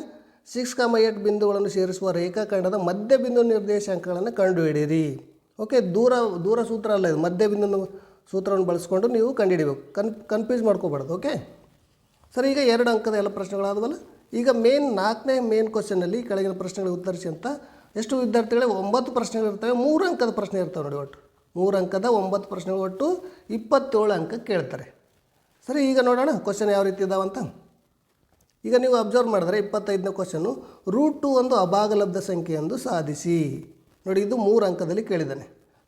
ಸಿಕ್ಸ್ ಕಾಮ ಏಟ್ ಬಿಂದುಗಳನ್ನು ಸೇರಿಸುವ ರೇಖಾಖಂಡದ ಮಧ್ಯ ಬಿಂದು ನಿರ್ದೇಶಾಂಕಗಳನ್ನು ಕಂಡುಹಿಡಿಯಿರಿ. ಓಕೆ ದೂರ ದೂರ ಸೂತ್ರ ಅಲ್ಲ ಇದು ಮಧ್ಯ ಬಿಂದು ಸೂತ್ರವನ್ನು ಬಳಸ್ಕೊಂಡು ನೀವು ಕಂಡುಹಿಡಿಬೇಕು. ಕನ್ ಕನ್ಫ್ಯೂಸ್ ಮಾಡ್ಕೋಬಾರ್ದು ಓಕೆ ಸರ್, ಈಗ ಎರಡು ಅಂಕದ ಎಲ್ಲ ಪ್ರಶ್ನೆಗಳಾದವಲ್ಲ ಈಗ ಮೇನ್ ನಾಲ್ಕನೇ ಮೇನ್ ಕ್ವಶನಲ್ಲಿ ಕೆಳಗಿನ ಪ್ರಶ್ನೆಗಳಿಗೆ ಉತ್ತರಿಸಿ ಅಂತ ಎಷ್ಟು ವಿದ್ಯಾರ್ಥಿಗಳಿಗೆ ಒಂಬತ್ತು ಪ್ರಶ್ನೆಗಳು ಇರ್ತವೆ, ಮೂರು ಅಂಕದ ಪ್ರಶ್ನೆ ಇರ್ತವೆ ನೋಡಿ ಒಟ್ಟು. ಮೂರು ಅಂಕದ ಒಂಬತ್ತು ಪ್ರಶ್ನೆ ಒಟ್ಟು ಇಪ್ಪತ್ತೇಳು ಅಂಕ ಕೇಳ್ತಾರೆ. ಸರಿ, ಈಗ ನೋಡೋಣ ಕ್ವಶನ್ ಯಾವ ರೀತಿ ಇದಾವಂತ. ಈಗ ನೀವು ಅಬ್ಸರ್ವ್ ಮಾಡಿದ್ರೆ ಇಪ್ಪತ್ತೈದನೇ ಕ್ವಶನ್ನು ರೂಟ್ ಟು ಒಂದು ಅಭಾಗಲಬ್ಧ ಸಂಖ್ಯೆ ಎಂದು ಸಾಧಿಸಿ. ನೋಡಿ, ಇದು ಮೂರು ಅಂಕದಲ್ಲಿ ಕೇಳಿದ್ದಾನೆ.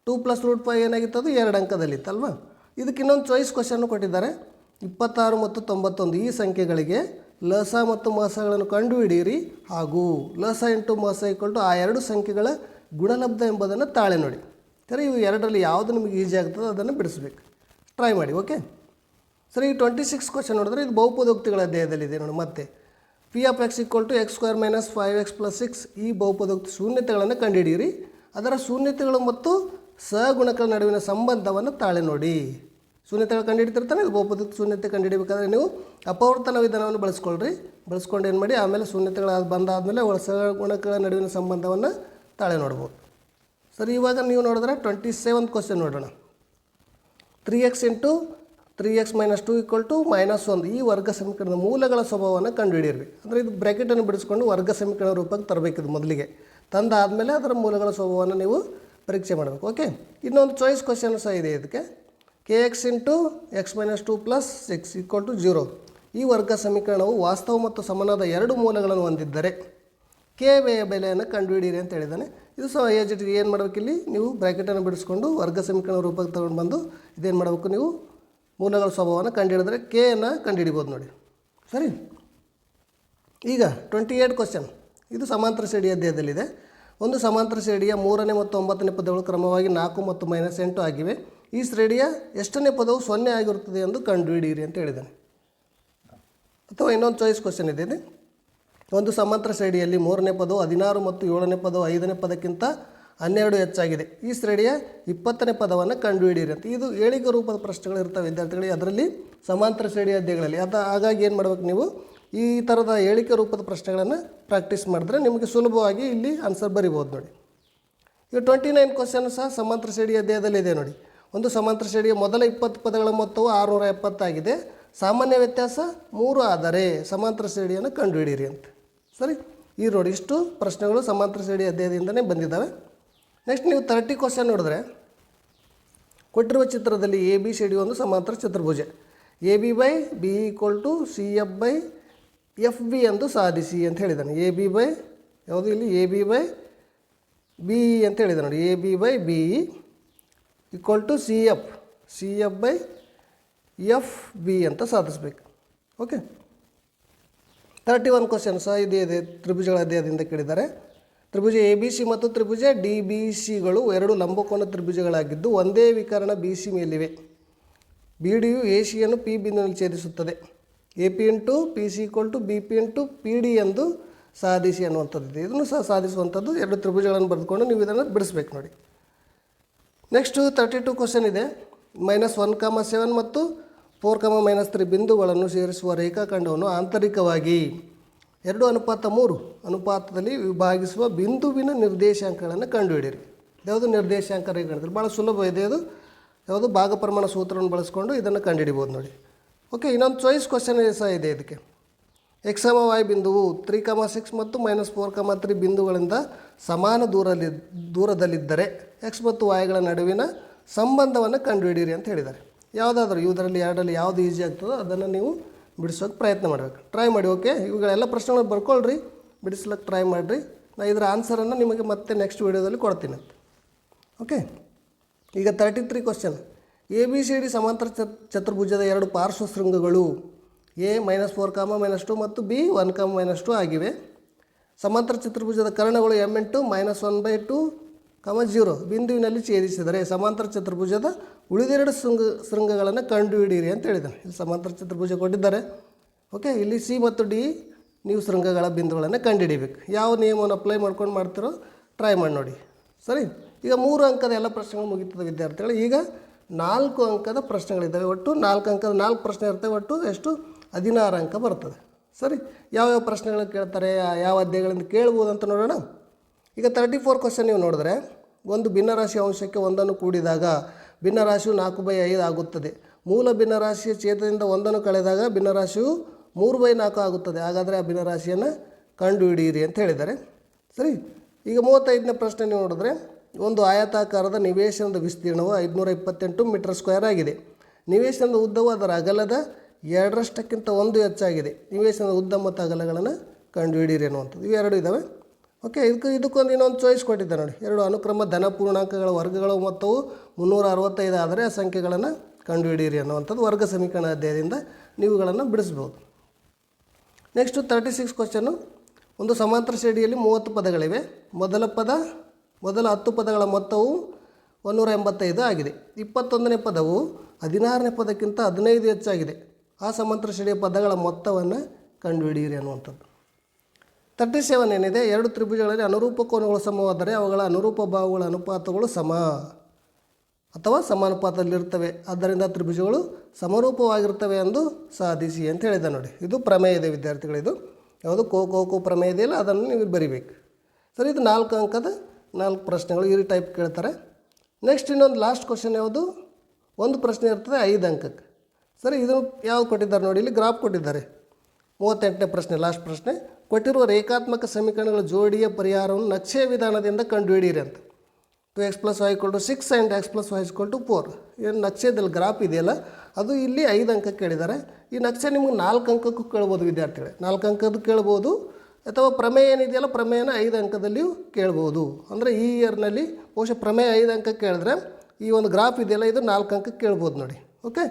ಟೂ ಪ್ಲಸ್ ರೂಟ್ ಫೈವ್ ಏನಾಗಿತ್ತು ಅದು? ಎರಡು ಅಂಕದಲ್ಲಿತ್ತಲ್ವಾ ಇದಕ್ಕೆ ಇನ್ನೊಂದು ಚಾಯ್ಸ್ ಕ್ವಶನ್ನು ಕೊಟ್ಟಿದ್ದಾರೆ. ಇಪ್ಪತ್ತಾರು ಮತ್ತು ತೊಂಬತ್ತೊಂದು ಈ ಸಂಖ್ಯೆಗಳಿಗೆ ಲಸ ಮತ್ತು ಮಾಸಗಳನ್ನು ಕಂಡುಹಿಡಿಯಿರಿ. ಹಾಗೂ ಲಸ ಇಂಟು ಮಾಸ ಟು ಆ ಎರಡು ಸಂಖ್ಯೆಗಳ ಗುಣಲಬ್ಧ ಎಂಬುದನ್ನು ತಾಳೆ ನೋಡಿ. ಸರಿ, ಇವು ಎರಡರಲ್ಲಿ ಯಾವುದು ನಿಮಗೆ ಈಸಿ ಆಗ್ತದೋ ಅದನ್ನು ಬಿಡಿಸ್ಬೇಕು. ಟ್ರೈ ಮಾಡಿ ಓಕೆ ಸರಿ, ಈ ಟ್ವೆಂಟಿ ಸಿಕ್ಸ್ ಕ್ವಶನ್ ನೋಡಿದ್ರೆ ಇದು ಬಹುಪದೋಕ್ತಿಗಳ ಅಧ್ಯಾಯದಲ್ಲಿದೆ ನೋಡಿ, ಮತ್ತೆ. P of x equal to x square minus five x plus six ಈ ಬಹುಪದೋಕ್ತಿ ಶೂನ್ಯತೆಗಳನ್ನು ಕಂಡುಹಿಡಿಯಿರಿ. ಅದರ ಶೂನ್ಯತೆಗಳು ಮತ್ತು ಸಹಗುಣಗಳ ನಡುವಿನ ಸಂಬಂಧವನ್ನು ತಾಳೆ ನೋಡಿ. ಶೂನ್ಯತೆಗಳು ಕಂಡುಹಿಡಿತಿರ್ತಾನೆ ಇದು ಬಹುಪದ ಶೂನ್ಯತೆ ಕಂಡುಹಿಡಬೇಕಾದ್ರೆ ನೀವು ಅಪವರ್ತನ ವಿಧಾನವನ್ನು ಬಳಸ್ಕೊಳ್ರಿ. ಬಳಸ್ಕೊಂಡು ಏನು ಮಾಡಿ, ಆಮೇಲೆ ಶೂನ್ಯತೆಗಳ ಬಂದಾದಮೇಲೆ ಒಳ ಗುಣಗಳ ನಡುವಿನ ಸಂಬಂಧವನ್ನು ತಾಳೆ ನೋಡ್ಬೋದು. ಸರಿ, ಇವಾಗ ನೀವು ನೋಡಿದ್ರೆ ಟ್ವೆಂಟಿ ಸೆವೆಂತ್ ಕ್ವಶನ್ ನೋಡೋಣ. Three x into three x minus two equal to minus ಒಂದು ಈ ವರ್ಗ ಸಮೀಕರಣದ ಮೂಲಗಳ ಸ್ವಭಾವವನ್ನು ಕಂಡುಹಿಡಿಯಿರಿ. ಅಂದರೆ ಇದು ಬ್ರ್ಯಾಕೆಟನ್ನು ಬಿಡಿಸ್ಕೊಂಡು ವರ್ಗ ಸಮೀಕರಣ ರೂಪಕ್ಕೆ ತರಬೇಕಿದು ಮೊದಲಿಗೆ. ತಂದಾದಮೇಲೆ ಅದರ ಮೂಲಗಳ ಸ್ವಭಾವವನ್ನು ನೀವು ಪರೀಕ್ಷೆ ಮಾಡಬೇಕು ಓಕೆ ಇನ್ನೊಂದು ಚಾಯ್ಸ್ ಕ್ವಶನ್ ಸಹ ಇದೆ ಇದಕ್ಕೆ. K x into x minus two plus six equal to zero ಈ ವರ್ಗ ಸಮೀಕರಣವು ವಾಸ್ತವ ಮತ್ತು ಸಮನಾದ ಎರಡು ಮೂಲಗಳನ್ನು ಹೊಂದಿದ್ದರೆ ಕೆ ವೇಯ ಬೆಲೆಯನ್ನು ಕಂಡುಹಿಡಿಯಿರಿ ಅಂತ ಹೇಳಿದ್ದಾನೆ. ಇದು ಸಹ ಏಜೆಟ್ ಏನು ಮಾಡಬೇಕಿಲ್ಲಿ ನೀವು ಬ್ರ್ಯಾಕೆಟನ್ನು ಬಿಡಿಸ್ಕೊಂಡು ವರ್ಗ ಸಮೀಕರಣ ರೂಪಕ್ಕೆ ತಗೊಂಡು ಬಂದು ಇದೇನು ಮಾಡಬೇಕು ನೀವು? ಮೂಲಗಳ ಸ್ವಭಾವವನ್ನು ಕಂಡುಹಿಡಿದ್ರೆ ಕೆ ಅನ್ನು ಕಂಡುಹಿಡಿಬೋದು ನೋಡಿ. ಸರಿ? ಈಗ ಟ್ವೆಂಟಿ ಏಯ್ಟ್ ಕ್ವಶನ್ ಇದು ಸಮಾಂತರ ಶ್ರೇಣಿ ಅಧ್ಯಾಯದಲ್ಲಿದೆ ಒಂದು ಸಮಾಂತರ ಶ್ರೇಣಿಯ ಮೂರನೇ ಮತ್ತು ಒಂಬತ್ತನೇ ಪದಗಳು ಕ್ರಮವಾಗಿ ನಾಲ್ಕು ಮತ್ತು ಮೈನಸ್ ಎಂಟು ಆಗಿವೆ. ಈ ಶ್ರೇಣಿಯ ಎಷ್ಟನೇ ಪದವು ಸೊನ್ನೆ ಆಗಿರುತ್ತದೆ ಎಂದು ಕಂಡುಹಿಡಿಯಿರಿ ಅಂತ ಹೇಳಿದ್ದಾನೆ. ಅಥವಾ ಇನ್ನೊಂದು ಚಾಯ್ಸ್ ಕ್ವಶನ್ ಇದೆ. ಒಂದು ಸಮಾಂತರ ಶ್ರೇಣಿಯಲ್ಲಿ ಮೂರನೇ ಪದವು ಹದಿನಾರು ಮತ್ತು ಏಳನೇ ಪದವು ಐದನೇ ಪದಕ್ಕಿಂತ ಹನ್ನೆರಡು ಹೆಚ್ಚಾಗಿದೆ. ಈ ಶ್ರೇಣಿಯ ಇಪ್ಪತ್ತನೇ ಪದವನ್ನು ಕಂಡುಹಿಡಿಯಿರಿ ಅಂತ. ಇದು ಏಳಿಗೆ ರೂಪದ ಪ್ರಶ್ನೆಗಳು ಇರ್ತವೆ ವಿದ್ಯಾರ್ಥಿಗಳಿಗೆ ಅದರಲ್ಲಿ ಸಮಾಂತರ ಶ್ರೇಣಿ ಅಧ್ಯಾಯಗಳಲ್ಲಿ. ಅದು ಹಾಗಾಗಿ ಏನು ಮಾಡ್ಬೇಕು ನೀವು? ಈ ಥರದ ಹೇಳಿಕೆ ರೂಪದ ಪ್ರಶ್ನೆಗಳನ್ನು ಪ್ರಾಕ್ಟೀಸ್ ಮಾಡಿದ್ರೆ ನಿಮಗೆ ಸುಲಭವಾಗಿ ಇಲ್ಲಿ ಆನ್ಸರ್ ಬರಿಬೋದು ನೋಡಿ. ಈಗ ಟ್ವೆಂಟಿ ನೈನ್ ಕ್ವಶನ್ ಸಹ ಸಮಾಂತರ ಶ್ರೇಣಿ ಅಧ್ಯಾಯದಲ್ಲಿದೆ ನೋಡಿ. ಒಂದು ಸಮಾಂತರ ಶ್ರೇಣಿಯ ಮೊದಲ ಇಪ್ಪತ್ತು ಪದಗಳ ಮೊತ್ತವು ಆರುನೂರ ಎಪ್ಪತ್ತಾಗಿದೆ. ಸಾಮಾನ್ಯ ವ್ಯತ್ಯಾಸ ಮೂರು ಆದರೆ ಸಮಾಂತರ ಶ್ರೇಣಿಯನ್ನು ಕಂಡುಹಿಡಿಯಿರಿ ಅಂತ. ಸರಿ? ಈ ನೋಡಿ ಇಷ್ಟು ಪ್ರಶ್ನೆಗಳು ಸಮಾಂತರ ಶ್ರೇಣಿ ಅಧ್ಯಾಯದಿಂದನೇ ಬಂದಿದ್ದಾವೆ. ನೆಕ್ಸ್ಟ್ ನೀವು ತರ್ಟಿ ಕ್ವಶನ್ ನೋಡಿದ್ರೆ, ಕೊಟ್ಟಿರುವ ಚಿತ್ರದಲ್ಲಿ ಎ ಬಿ ಡಿ ಒಂದು ಸಮಾಂತರ ಚತುರ್ಭುಜ. A B by B equal to C F by F B ಎಂದು ಸಾಧಿಸಿ ಅಂತ ಹೇಳಿದ್ದಾನೆ. ಎ ಬಿ ಬೈ ಯಾವುದು ಇಲ್ಲಿ? A B by B E ಅಂತ ಹೇಳಿದೆ ನೋಡಿ. A B by B equal to C F C F by F B ಅಂತ ಸಾಧಿಸ್ಬೇಕು. ಓಕೆ ತರ್ಟಿ ಒನ್ ಕ್ವಶನ್ ಸಹ ಇದೇ, ಇದೆ, ತ್ರಿಭುಜಗಳ ಅಧ್ಯಯದಿಂದ ಕೇಳಿದ್ದಾರೆ. ತ್ರಿಭುಜ ಎ ಬಿ ಸಿ ಮತ್ತು ತ್ರಿಭುಜ ಡಿ ಬಿ ಸಿಗಳು ಎರಡು ಲಂಬಕೋನ ತ್ರಿಭುಜಗಳಾಗಿದ್ದು ಒಂದೇ ವಿಕರಣ ಬಿ ಸಿ ಮೇಲಿವೆ. ಬಿ ಡಿಯು ಎ ಸಿಯನ್ನು ಪಿ ಬಿಂದುವಿನಲ್ಲಿ ಛೇದಿಸುತ್ತದೆ. A P into P C equal to B P into P D ಎಂದು ಸಾಧಿಸಿ ಅನ್ನುವಂಥದ್ದು ಇದೆ ಇದನ್ನು ಸಹ ಸಾಧಿಸುವಂಥದ್ದು ಎರಡು ತ್ರಿಭುಜಗಳನ್ನು ಬರೆದುಕೊಂಡು ನೀವು ಇದನ್ನು ಬಿಡಿಸ್ಬೇಕು ನೋಡಿ. ನೆಕ್ಸ್ಟು ತರ್ಟಿ ಟು ಕ್ವಶನ್ ಇದೆ. ಮೈನಸ್ ಒನ್ ಕಾಮ ಸೆವೆನ್ ಮತ್ತು ಫೋರ್ ಕಾಮ ಮೈನಸ್ ತ್ರೀ ಬಿಂದುಗಳನ್ನು ಸೇರಿಸುವ ರೇಖಾಖಂಡವನ್ನು ಆಂತರಿಕವಾಗಿ ಎರಡು ಅನುಪಾತ ಮೂರು ಅನುಪಾತದಲ್ಲಿ ವಿಭಾಗಿಸುವ ಬಿಂದುವಿನ ನಿರ್ದೇಶಾಂಕಗಳನ್ನು ಕಂಡುಹಿಡಿಯಿರಿ. ಯಾವುದು ನಿರ್ದೇಶಾಂಕ ರೇಖಾಂಡದಲ್ಲಿ ಭಾಳ ಸುಲಭ ಇದೆ ಅದು. ಯಾವುದು ಭಾಗಪ್ರಮಾಣ ಸೂತ್ರವನ್ನು ಬಳಸ್ಕೊಂಡು ಇದನ್ನು ಕಂಡುಹಿಡಿಬೋದು ನೋಡಿ. ಓಕೆ ಇನ್ನೊಂದು ಚಾಯ್ಸ್ ಕ್ವಶನ್ ಸಹ ಇದೆ ಇದಕ್ಕೆ. ಎಕ್ಸ್ ಎಮ ವಾಯ್ ಬಿಂದುವು ತ್ರೀ ಕಮ ಸಿಕ್ಸ್ ಮತ್ತು ಮೈನಸ್ ಫೋರ್ ಕಮ ತ್ರೀ ಬಿಂದುಗಳಿಂದ ಸಮಾನ ದೂರಲ್ಲಿ ದೂರದಲ್ಲಿದ್ದರೆ ಎಕ್ಸ್ ಮತ್ತು ವಾಯ್ಗಳ ನಡುವಿನ ಸಂಬಂಧವನ್ನು ಕಂಡುಹಿಡಿಯಿರಿ ಅಂತ ಹೇಳಿದ್ದಾರೆ. ಯಾವುದಾದ್ರೂ ಇವುದರಲ್ಲಿ ಎರಡರಲ್ಲಿ ಯಾವುದು ಈಸಿ ಆಗ್ತದೋ ಅದನ್ನು ನೀವು ಬಿಡಿಸೋಕೆ ಪ್ರಯತ್ನ ಮಾಡಬೇಕು. ಟ್ರೈ ಮಾಡಿ ಓಕೆ ಇವುಗಳೆಲ್ಲ ಪ್ರಶ್ನೆಗಳು ಬರ್ಕೊಳ್ರಿ. ಬಿಡಿಸ್ಲಿಕ್ಕೆ ಟ್ರೈ ಮಾಡಿರಿ. ನಾನು ಇದರ ಆನ್ಸರನ್ನು ನಿಮಗೆ ಮತ್ತೆ ನೆಕ್ಸ್ಟ್ ವೀಡಿಯೋದಲ್ಲಿ ಕೊಡ್ತೀನಿ. ಅಂತ ಓಕೆ ಈಗ thirty three question A B C D ಸಮಾಂತರ ಚತ್ ಚತುರ್ಭುಜದ ಎರಡು ಪಾರ್ಶ್ವ ಶೃಂಗಗಳು A minus four comma minus two ಮತ್ತು B one comma minus two ಆಗಿವೆ. ಸಮಾಂತರ ಚತುರ್ಭುಜದ ಕರ್ಣಗಳು ಎಂ ಎಂಟು minus one by two comma zero ಬಿಂದುವಿನಲ್ಲಿ ಛೇದಿಸಿದರೆ ಸಮಾಂತರ ಚತುರ್ಭುಜದ ಉಳಿದೆರಡು ಶೃಂಗ, ಶೃಂಗಗಳನ್ನು ಕಂಡುಹಿಡಿಯಿರಿ ಅಂತ ಹೇಳಿದ್ದಾನೆ. ಇಲ್ಲಿ ಸಮಾಂತರ ಚತುರ್ಭುಜ ಕೊಟ್ಟಿದ್ದಾರೆ. ಓಕೆ ಇಲ್ಲಿ ಸಿ ಮತ್ತು ಡಿ ನೀವು ಶೃಂಗಗಳ ಬಿಂದುಗಳನ್ನು ಕಂಡುಹಿಡಿಬೇಕು. ಯಾವ ನಿಯಮವನ್ನು ಅಪ್ಲೈ ಮಾಡ್ಕೊಂಡು ಮಾಡ್ತಿರೋ ಟ್ರೈ ಮಾಡಿ ನೋಡಿ. ಸರಿ? ಈಗ ಮೂರು ಅಂಕದ ಎಲ್ಲ ಪ್ರಶ್ನೆಗಳು ಮುಗಿತದೆ ವಿದ್ಯಾರ್ಥಿಗಳು. ಈಗ ನಾಲ್ಕು ಅಂಕದ ಪ್ರಶ್ನೆಗಳಿದ್ದಾವೆ. ಒಟ್ಟು ನಾಲ್ಕು ಅಂಕದ ನಾಲ್ಕು ಪ್ರಶ್ನೆ ಇರ್ತವೆ. ಒಟ್ಟು ಎಷ್ಟು? ಹದಿನಾರು ಅಂಕ ಬರ್ತದೆ. ಸರಿ? ಯಾವ್ಯಾವ ಪ್ರಶ್ನೆಗಳನ್ನು ಕೇಳ್ತಾರೆ? ಯಾವ ಅಧ್ಯಾಯಗಳಿಂದ ಕೇಳ್ಬೋದು ಅಂತ ನೋಡೋಣ. ಈಗ ತರ್ಟಿ ಫೋರ್ ಕ್ವಶನ್ ನೀವು ನೋಡಿದ್ರೆ, ಒಂದು ಭಿನ್ನರಾಶಿ ಅಂಶಕ್ಕೆ ಒಂದನ್ನು ಕೂಡಿದಾಗ ಭಿನ್ನರಾಶಿಯು ನಾಲ್ಕು ಬೈ ಐದು ಆಗುತ್ತದೆ. ಮೂಲ ಭಿನ್ನರಾಶಿಯ ಛೇದದಿಂದ ಒಂದನ್ನು ಕಳೆದಾಗ ಭಿನ್ನರಾಶಿಯು ಮೂರು ಬೈ ನಾಲ್ಕು ಆಗುತ್ತದೆ. ಹಾಗಾದರೆ ಆ ಭಿನ್ನರಾಶಿಯನ್ನು ಕಂಡುಹಿಡಿಯಿರಿ ಅಂತ ಹೇಳಿದ್ದಾರೆ. ಸರಿ? ಈಗ ಮೂವತ್ತೈದನೇ ಪ್ರಶ್ನೆ ನೀವು ನೋಡಿದ್ರೆ, ಒಂದು ಆಯತಾಕಾರದ ನಿವೇಶನದ ವಿಸ್ತೀರ್ಣವು ಐದುನೂರ ಇಪ್ಪತ್ತೆಂಟು ಮೀಟರ್ ಸ್ಕ್ವೇರ್ ಆಗಿದೆ. ನಿವೇಶನದ ಉದ್ದವು ಅದರ ಅಗಲದ ಎರಡರಷ್ಟಕ್ಕಿಂತ ಒಂದು ಹೆಚ್ಚಾಗಿದೆ. ನಿವೇಶನದ ಉದ್ದ ಮತ್ತು ಅಗಲಗಳನ್ನು ಕಂಡುಹಿಡಿಯಿರಿ ಅನ್ನುವಂಥದ್ದು ಇವೆರಡು ಇದ್ದಾವೆ ಓಕೆ ಇದಕ್ಕೆ ಇದಕ್ಕೊಂದು ಇನ್ನೊಂದು ಚಾಯ್ಸ್ ಕೊಟ್ಟಿದ್ದೆ ನೋಡಿ. ಎರಡು ಅನುಕ್ರಮ ಧನ ಪೂರ್ಣಾಂಕಗಳ ವರ್ಗಗಳ ಮೊತ್ತವು ಮುನ್ನೂರ ಅರವತ್ತೈದು ಆದರೆ ಆ ಸಂಖ್ಯೆಗಳನ್ನು ಕಂಡುಹಿಡಿಯಿರಿ ಅನ್ನುವಂಥದ್ದು ವರ್ಗ ಸಮೀಕರಣ ಅಧ್ಯಾಯದಿಂದ ನೀವುಗಳನ್ನು ಬಿಡಿಸ್ಬೋದು. ನೆಕ್ಸ್ಟು ತರ್ಟಿ ಸಿಕ್ಸ್ ಕ್ವಶನ್ನು ಒಂದು ಸಮಾಂತರ ಶ್ರೇಣಿಯಲ್ಲಿ ಮೂವತ್ತು ಪದಗಳಿವೆ. ಮೊದಲ ಪದ, ಮೊದಲ ಹತ್ತು ಪದಗಳ ಮೊತ್ತವು ಒಂದೂರ ಎಂಬತ್ತೈದು ಆಗಿದೆ. ಇಪ್ಪತ್ತೊಂದನೇ ಪದವು ಹದಿನಾರನೇ ಪದಕ್ಕಿಂತ ಹದಿನೈದು ಹೆಚ್ಚಾಗಿದೆ. ಆ ಸಮಾಂತರ ಶ್ರೇಣಿಯ ಪದಗಳ ಮೊತ್ತವನ್ನು ಕಂಡುಹಿಡಿಯಿರಿ ಅನ್ನುವಂಥದ್ದು. ತರ್ಟಿ ಸೆವೆನ್ ಏನಿದೆ ಎರಡು ತ್ರಿಭುಜಗಳಲ್ಲಿ ಅನುರೂಪ ಕೋನಗಳು ಸಮವಾದರೆ ಅವುಗಳ ಅನುರೂಪ ಭಾವಗಳ ಅನುಪಾತಗಳು ಸಮ ಅಥವಾ ಸಮಾನುಪಾತದಲ್ಲಿರ್ತವೆ ಆದ್ದರಿಂದ ತ್ರಿಭುಜಗಳು ಸಮರೂಪವಾಗಿರ್ತವೆ ಎಂದು ಸಾಧಿಸಿ ಅಂತ ಹೇಳಿದೆ ನೋಡಿ. ಇದು ಪ್ರಮೇಯ ಇದೆ. ವಿದ್ಯಾರ್ಥಿಗಳಿದು ಯಾವುದು? ಕೋ ಕೋ ಕೋ ಪ್ರಮೇಯ ಇದೆಯಲ್ಲ, ಅದನ್ನು ನೀವು ಬರಿಬೇಕು. ಸರಿ, ಇದು ನಾಲ್ಕು ಅಂಕದ ನಾಲ್ಕು ಪ್ರಶ್ನೆಗಳು ಈ ಟೈಪ್ ಕೇಳ್ತಾರೆ. ನೆಕ್ಸ್ಟ್ ಇನ್ನೊಂದು ಲಾಸ್ಟ್ ಕ್ವಶನ್ ಯಾವುದು? ಒಂದು ಪ್ರಶ್ನೆ ಇರ್ತದೆ, ಐದು ಅಂಕಕ್ಕೆ. ಸರಿ, ಇದನ್ನು ಯಾವ್ದು ಕೊಟ್ಟಿದ್ದಾರೆ ನೋಡಿ, ಇಲ್ಲಿ ಗ್ರಾಫ್ ಕೊಟ್ಟಿದ್ದಾರೆ. ಮೂವತ್ತೆಂಟನೇ ಪ್ರಶ್ನೆ, ಲಾಸ್ಟ್ ಪ್ರಶ್ನೆ. ಕೊಟ್ಟಿರುವ ರೇಖಾತ್ಮಕ ಸಮೀಕರಣಗಳ ಜೋಡಿಯ ಪರಿಹಾರವನ್ನು ನಕ್ಷೆಯ ವಿಧಾನದಿಂದ ಕಂಡುಹಿಡಿಯಿರಿ ಅಂತ. ಟು ಎಕ್ಸ್ ಪ್ಲಸ್ ವೈ ಕೊಟ್ಟು six and x plus y ಕೊಟ್ಟು ಫೋರ್ ಏನು ನಕ್ಷೆದಲ್ಲಿ ಗ್ರಾಫ್ ಇದೆಯಲ್ಲ, ಅದು ಇಲ್ಲಿ ಐದು ಅಂಕ ಕೇಳಿದ್ದಾರೆ ಈ ನಕ್ಷೆ ನಿಮ್ಗೆ ನಾಲ್ಕು ಅಂಕಕ್ಕೂ ಕೇಳ್ಬೋದು ವಿದ್ಯಾರ್ಥಿಗಳೇ. ನಾಲ್ಕು ಅಂಕದ್ದು ಕೇಳ್ಬೋದು, ಅಥವಾ ಪ್ರಮೇಯ ಏನಿದೆಯಲ್ಲ, ಪ್ರಮೇಯನ ಐದು ಅಂಕದಲ್ಲಿಯೂ ಕೇಳ್ಬೋದು. ಅಂದರೆ ಈ ಇಯರ್ನಲ್ಲಿ ಬಹುಶಃ ಪ್ರಮೇಯ ಐದು ಅಂಕ ಕೇಳಿದ್ರೆ ಈ ಒಂದು ಗ್ರಾಫ್ ಇದೆಯಲ್ಲ, ಇದು ನಾಲ್ಕು ಅಂಕಕ್ಕೆ ಕೇಳ್ಬೋದು ನೋಡಿ. ಓಕೆ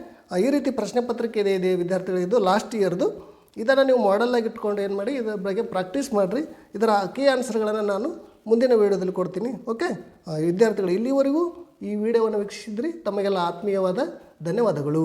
ಈ ರೀತಿ ಪ್ರಶ್ನೆ ಪತ್ರಿಕೆ ಇದೆ ಇದೆ ವಿದ್ಯಾರ್ಥಿಗಳು, ಇದು ಲಾಸ್ಟ್ ಇಯರ್ದು ಇದನ್ನು ನೀವು ಮಾಡಲ್ಲಾಗಿ ಇಟ್ಕೊಂಡು ಏನು ಮಾಡಿ, ಇದರ ಬಗ್ಗೆ ಪ್ರಾಕ್ಟೀಸ್ ಮಾಡಿರಿ. ಇದರ ಕೀ ಆನ್ಸರ್ಗಳನ್ನು ನಾನು ಮುಂದಿನ ವೀಡಿಯೋದಲ್ಲಿ ಕೊಡ್ತೀನಿ. ಓಕೆ ವಿದ್ಯಾರ್ಥಿಗಳು, ಇಲ್ಲಿವರೆಗೂ ಈ ವಿಡಿಯೋವನ್ನು ವೀಕ್ಷಿಸಿದ್ರಿ. ತಮಗೆಲ್ಲ ಆತ್ಮೀಯವಾದ ಧನ್ಯವಾದಗಳು.